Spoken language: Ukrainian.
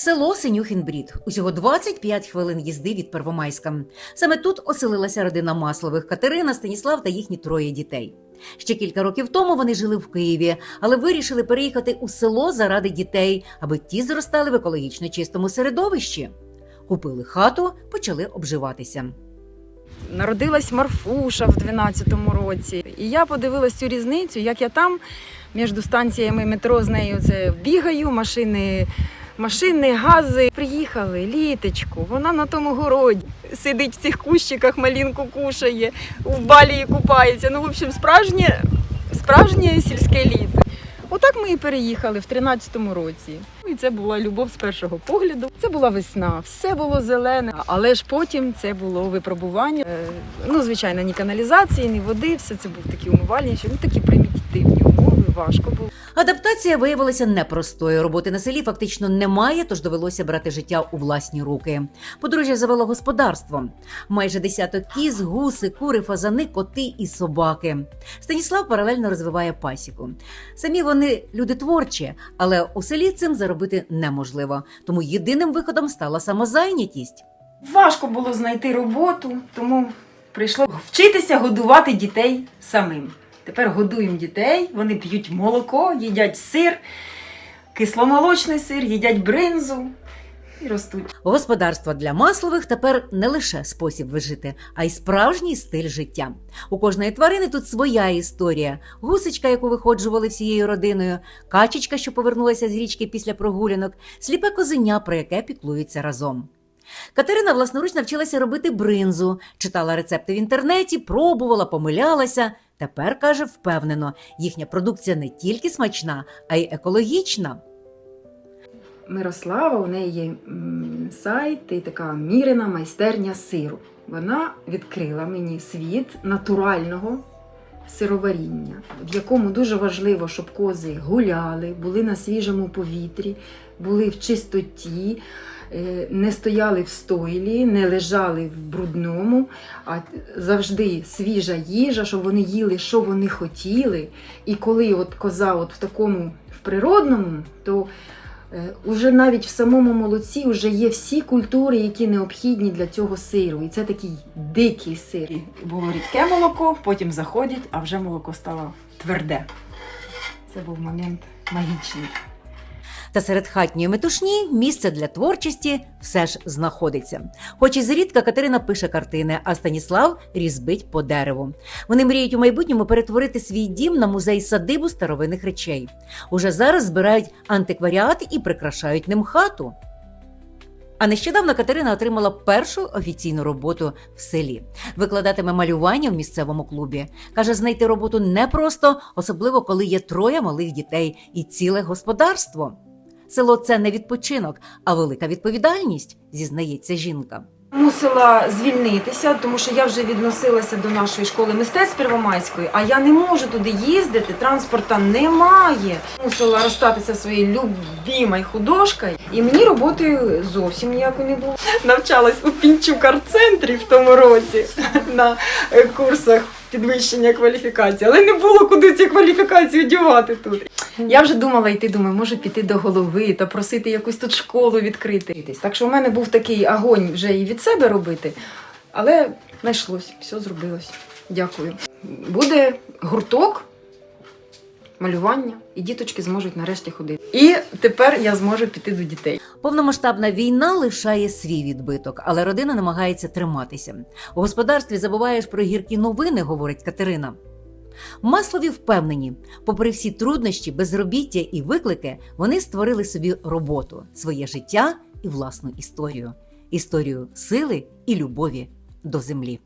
Село Синюхінбрід. Усього 25 хвилин їзди від Первомайська. Саме тут оселилася родина Маслових Катерина, Станіслав та їхні троє дітей. Ще кілька років тому вони жили в Києві, але вирішили переїхати у село заради дітей, аби ті зростали в екологічно чистому середовищі. Купили хату, почали обживатися. Народилась Марфуша в 12-му році. І я подивилась цю різницю, як я там між станціями метро з нею це бігаю, машини, машини, гази. Приїхали, літочку, вона на тому городі. Сидить в цих кущиках, малинку кушає, в балії купається. Ну, в общем, справжнє, справжнє сільське літо. Отак ми і переїхали в 13-му році. І це була любов з першого погляду. Це була весна, все було зелене, але ж потім це було випробування. Е, Ну, звичайно, ні каналізації, ні води, все це був такі умивальничі, ну такі примітивні умови, важко було. Адаптація виявилася непростою. Роботи на селі фактично немає, тож довелося брати життя у власні руки. Подружжя завело господарство. Майже десяток кіз, гуси, кури, фазани, коти і собаки. Станіслав паралельно розвиває пасіку. Самі вони люди творчі, але у селі цим заробити неможливо. Тому єдиним виходом стала самозайнятість. Важко було знайти роботу, тому прийшло вчитися годувати дітей самим. Тепер годуємо дітей, вони п'ють молоко, їдять сир, кисломолочний сир, їдять бринзу і ростуть. Господарство для маслових тепер не лише спосіб вижити, а й справжній стиль життя. У кожної тварини тут своя історія: гусечка, яку виходжували всією родиною, качечка, що повернулася з річки після прогулянок, сліпе козеня, про яке піклуються разом. Катерина власноруч навчилася робити бринзу, читала рецепти в інтернеті, пробувала, помилялася. Тепер каже впевнено, їхня продукція не тільки смачна, а й екологічна. Мирослава, у неї є сайт і така мірена майстерня сиру. Вона відкрила мені світ натурального сироваріння, в якому дуже важливо, щоб кози гуляли, були на свіжому повітрі, були в чистоті, не стояли в стойлі, не лежали в брудному, а завжди свіжа їжа, щоб вони їли, що вони хотіли. І коли от коза от в такому в природному, то Е, Уже навіть в самому молоці вже є всі культури, які необхідні для цього сиру. І це такий дикий сир. Було рідке молоко, потім заходять, а вже молоко стало тверде. Це був момент магічний. Та серед хатньої метушні місце для творчості все ж знаходиться. Хоч і зрідка Катерина пише картини, а Станіслав різбить по дереву. Вони мріють у майбутньому перетворити свій дім на музей садибу старовинних речей. Уже зараз збирають антикваріат і прикрашають ним хату. А нещодавно Катерина отримала першу офіційну роботу в селі. Викладатиме малювання в місцевому клубі. Каже, знайти роботу непросто, особливо коли є троє малих дітей і ціле господарство. Село це не відпочинок, а велика відповідальність, зізнається жінка. Мусила звільнитися, тому що я вже відносилася до нашої школи мистецтв Первомайської, а я не можу туди їздити, транспорта немає. Мусила розстатися своєю любимою художкою, і мені роботи зовсім ніякої не було. Навчалась у Пінчук арт-центрі в тому році на курсах підвищення кваліфікації, але не було куди цю кваліфікацію дівати тут. Я вже думала йти, думаю, може піти до голови та просити якусь тут школу відкрити. Так що в мене був такий огонь вже і від себе робити, але знайшлось, все зробилось. Дякую. Буде гурток, малювання, і діточки зможуть нарешті ходити. І тепер я зможу піти до дітей. Повномасштабна війна лишає свій відбиток, але родина намагається триматися. У господарстві забуваєш про гіркі новини, говорить Катерина. Маслові впевнені, попри всі труднощі, безробіття і виклики, вони створили собі роботу, своє життя і власну історію історію сили і любові до землі.